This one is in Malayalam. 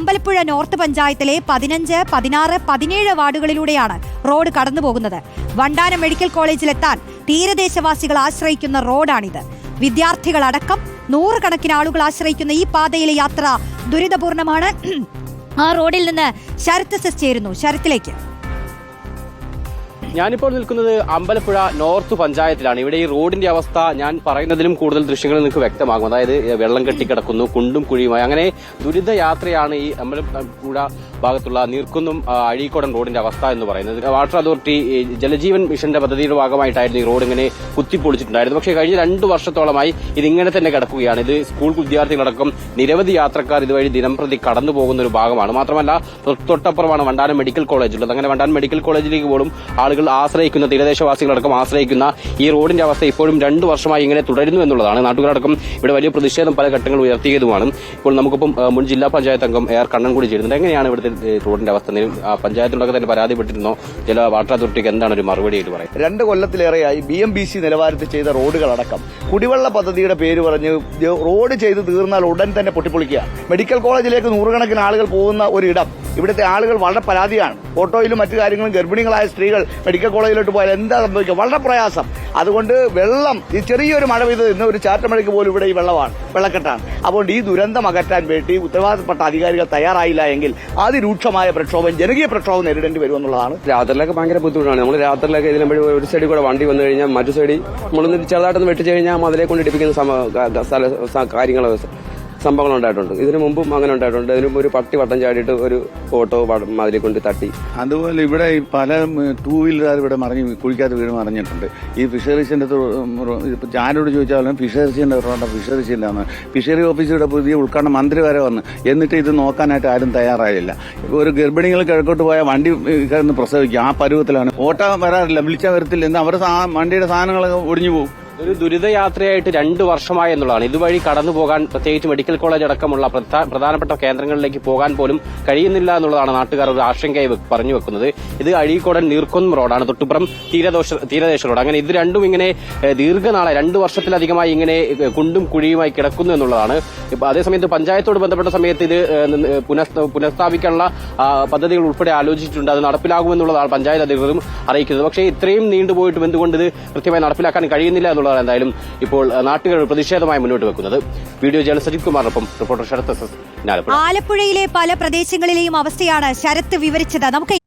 അമ്പലപ്പുഴ നോർത്ത് പഞ്ചായത്തിലെ പതിനഞ്ച് പതിനാറ് പതിനേഴ് വാർഡുകളിലൂടെയാണ് റോഡ് കടന്നുപോകുന്നത്. വണ്ടാനം മെഡിക്കൽ കോളേജിലെത്താൻ തീരദേശവാസികൾ ആശ്രയിക്കുന്ന റോഡാണിത്. വിദ്യാർത്ഥികളടക്കം നൂറുകണക്കിന് ആളുകൾ ആശ്രയിക്കുന്ന ഈ പാതയിലെ യാത്ര ദുരിതപൂർണമാണ്. ആ റോഡിൽ നിന്ന് ശരത്ത് സെസ് ചേരുന്നു. ശരത്തിലേക്ക്. ഞാനിപ്പോൾ നിൽക്കുന്നത് അമ്പലപ്പുഴ നോർത്ത് പഞ്ചായത്തിലാണ്. ഇവിടെ ഈ റോഡിന്റെ അവസ്ഥ ഞാൻ പറയുന്നതിലും കൂടുതൽ ദൃശ്യങ്ങൾ നിങ്ങൾക്ക് വ്യക്തമാകും. അതായത് വെള്ളം കെട്ടിക്കിടക്കുന്നു കുണ്ടും കുഴിയുമായി. അങ്ങനെ ദുരിത യാത്രയാണ് ഈ അമ്പലപ്പുഴ ഭാഗത്തുള്ള നീർക്കുന്നും അഴീക്കോടൻ റോഡിന്റെ അവസ്ഥ എന്ന് പറയുന്നത്. വാട്ടർ അതോറിറ്റി ജലജീവൻ മിഷന്റെ പദ്ധതിയുടെ ഭാഗമായിട്ടായിരുന്നു ഈ റോഡ് ഇങ്ങനെ കുത്തിപ്പൊളിച്ചിട്ടുണ്ടായിരുന്നു പക്ഷേ കഴിഞ്ഞ രണ്ടു വർഷത്തോളമായി ഇതിങ്ങനെ തന്നെ കിടക്കുകയാണ്. ഇത് സ്കൂൾ വിദ്യാർത്ഥികളടക്കം നിരവധി യാത്രക്കാർ ഇതുവഴി ദിനംപ്രതി കടന്നു പോകുന്ന ഒരു ഭാഗമാണ്. മാത്രമല്ല തൊട്ടപ്പുറമാണ് വണ്ടാനം മെഡിക്കൽ കോളേജ് ഉള്ളത്. അങ്ങനെ വണ്ടാനം മെഡിക്കൽ കോളേജിലേക്ക് പോലും ആളുകൾ ആശ്രയിക്കുന്ന തീരദേശവാസികളടക്കം ആശ്രയിക്കുന്ന ഈ റോഡിന്റെ അവസ്ഥ ഇപ്പോഴും രണ്ടു വർഷമായി ഇങ്ങനെ തുടരുന്നു എന്നുള്ളതാണ്. നാട്ടുകാരടക്കം ഇവിടെ വലിയ പ്രതിഷേധം പല ഘട്ടങ്ങൾ ഉയർത്തിയതുമാണ്. ഇപ്പോൾ നമുക്കിപ്പം മുൻ ജില്ലാ പഞ്ചായത്ത് അംഗം എ ആർ കണ്ണൻ കൂടി ചേരുന്നുണ്ട്. എങ്ങനെയാണ് ഇവിടുത്തെ റോഡിന്റെ അവസ്ഥ? പഞ്ചായത്തിനൊക്കെ തന്നെ പരാതിപ്പെട്ടിരുന്നോ? ചില വാട്ടർ അതോറിറ്റിക്ക് എന്താണ് ഒരു മറുപടി ആയിട്ട് പറയുന്നത്? രണ്ട് കൊല്ലത്തിലേറെയായി ബി എം ബി സി നിലവാരത്തിൽ ചെയ്ത റോഡുകളടക്കം. കുടിവെള്ള പദ്ധതിയുടെ പേര് പറഞ്ഞ് റോഡ് ചെയ്ത് തീർന്നാൽ ഉടൻ തന്നെ പൊട്ടിപ്പൊളിക്കുക. മെഡിക്കൽ കോളേജിലേക്ക് നൂറുകണക്കിന് ആളുകൾ പോകുന്ന ഒരിടം ഇവിടുത്തെ ആളുകൾ വളരെ പരാതിയാണ്. ഓട്ടോയിലും മറ്റു കാര്യങ്ങളും ഗർഭിണികളായ സ്ത്രീകൾ മെഡിക്കൽ കോളേജിലോട്ട് പോയാൽ എന്താ സംഭവിക്കുക? വളരെ പ്രയാസം. അതുകൊണ്ട് വെള്ളം ഈ ചെറിയൊരു മഴ പെയ്ത് ഇന്ന് ഒരു ചാറ്റമഴയ്ക്ക് പോലും ഇവിടെ ഈ വെള്ളമാണ് വെള്ളക്കെട്ടാണ്. അതുകൊണ്ട് ഈ ദുരന്തം അകറ്റാൻ വേണ്ടി ഉത്തരവാദിത്തപ്പെട്ട അധികാരികൾ തയ്യാറായില്ല എങ്കിൽ അതിരൂക്ഷമായ പ്രക്ഷോഭം ജനകീയ പ്രക്ഷോഭം നേരിടേണ്ടി വരുമെന്നുള്ളതാണ് രാത്രിയിലൊക്കെ ഭയങ്കര ബുദ്ധിമുട്ടാണ്. നമ്മൾ രാത്രിയിലൊക്കെ ഇതിനുമ്പോൾ ഒരു സൈഡിൽ കൂടെ വണ്ടി വന്നു കഴിഞ്ഞാൽ മറ്റു സൈഡിൽ നമ്മളൊന്ന് ചെറുതായിട്ടൊന്ന് വെട്ടിച്ചു കഴിഞ്ഞാൽ അതിലെ കൊണ്ട് ഇടിപ്പിക്കുന്ന കാര്യങ്ങൾ സംഭവങ്ങൾ ഉണ്ടായിട്ടുണ്ട്. ഇതിനു മുമ്പും അങ്ങനെ ഉണ്ടായിട്ടുണ്ട്. ഇതിനും ഒരു പട്ടി വട്ടം ചാടിയിട്ട് ഒരു ഓട്ടോ മതിലെ കൊണ്ട് തട്ടി. അതുപോലെ ഇവിടെ പല ടൂ വീലറുകാർ ഇവിടെ മറിഞ്ഞ് കുഴിക്കാത്ത വീട് മറിഞ്ഞിട്ടുണ്ട്. ഈ ഫിഷറീസിന്റെ ഇപ്പൊ ആരോട് ചോദിച്ചാലും ഫിഷറീസിന്റെ ഫിഷറീസ് ഇല്ലാന്ന്. ഫിഷറി ഓഫീസിയുടെ പുതിയ ഉൾക്കാണ്ട മന്ത്രി വരെ വന്ന്. എന്നിട്ട് ഇത് നോക്കാനായിട്ട് ആരും തയ്യാറായില്ല. ഒരു ഗർഭിണികൾ കിഴക്കോട്ട് പോയാൽ വണ്ടി കിടന്ന് പ്രസവിക്കും. ആ പരുവത്തിലാണ്. ഓട്ടം വരാറില്ല വിളിച്ചാൽ വരത്തില്ല. എന്ന് അവരുടെ വണ്ടിയുടെ സാധനങ്ങളൊക്കെ ഒടിഞ്ഞു പോകും. ഒരു ദുരിതയാത്രയായിട്ട് രണ്ടു വർഷമായി എന്നുള്ളതാണ്. ഇതുവഴി കടന്നു പോകാൻ പ്രത്യേകിച്ച് മെഡിക്കൽ കോളേജ് അടക്കമുള്ള പ്രധാ- പ്രധാനപ്പെട്ട കേന്ദ്രങ്ങളിലേക്ക് പോകാൻ പോലും കഴിയുന്നില്ല എന്നുള്ളതാണ് നാട്ടുകാർ ഒരു ആശങ്കയായി പറഞ്ഞു വെക്കുന്നത്. ഇത് അഴീക്കോടൻ നീർക്കൊന്ന് റോഡാണ്. തൊട്ടുപുറം തീരദോഷ തീരദേശ റോഡ് അങ്ങനെ ഇത് രണ്ടും ഇങ്ങനെ ദീർഘനാളെ രണ്ടു വർഷത്തിലധികമായി ഇങ്ങനെ കുണ്ടും കുഴിയുമായി കിടക്കുന്നു എന്നുള്ളതാണ്. അതേസമയത്ത് പഞ്ചായത്തോട് ബന്ധപ്പെട്ട സമയത്ത് ഇത് പുനഃസ്ഥാപിക്കാനുള്ള പദ്ധതികൾ ഉൾപ്പെടെ ആലോചിച്ചിട്ടുണ്ട്. അത് നടപ്പിലാകുമെന്നുള്ളതാണ് പഞ്ചായത്ത് അധികൃതരും അറിയിക്കുന്നത്. പക്ഷേ ഇത്രയും നീണ്ടുപോയിട്ടും എന്തുകൊണ്ട് ഇത് കൃത്യമായി നടപ്പിലാക്കാൻ കഴിയുന്നില്ല എന്നുള്ളതാണ് എന്തായാലും ഇപ്പോൾ നാട്ടുകാർ പ്രതിഷേധമായി മുന്നോട്ട് വെക്കുന്നത്. വീഡിയോ ജേണൽ സജിത് കുമാറിനൊപ്പം റിപ്പോർട്ടർ ശരത് ആലപ്പുഴയിലെ പല പ്രദേശങ്ങളിലെയും അവസ്ഥയാണ് ശരത്ത് വിവരിച്ചത്. നമുക്ക്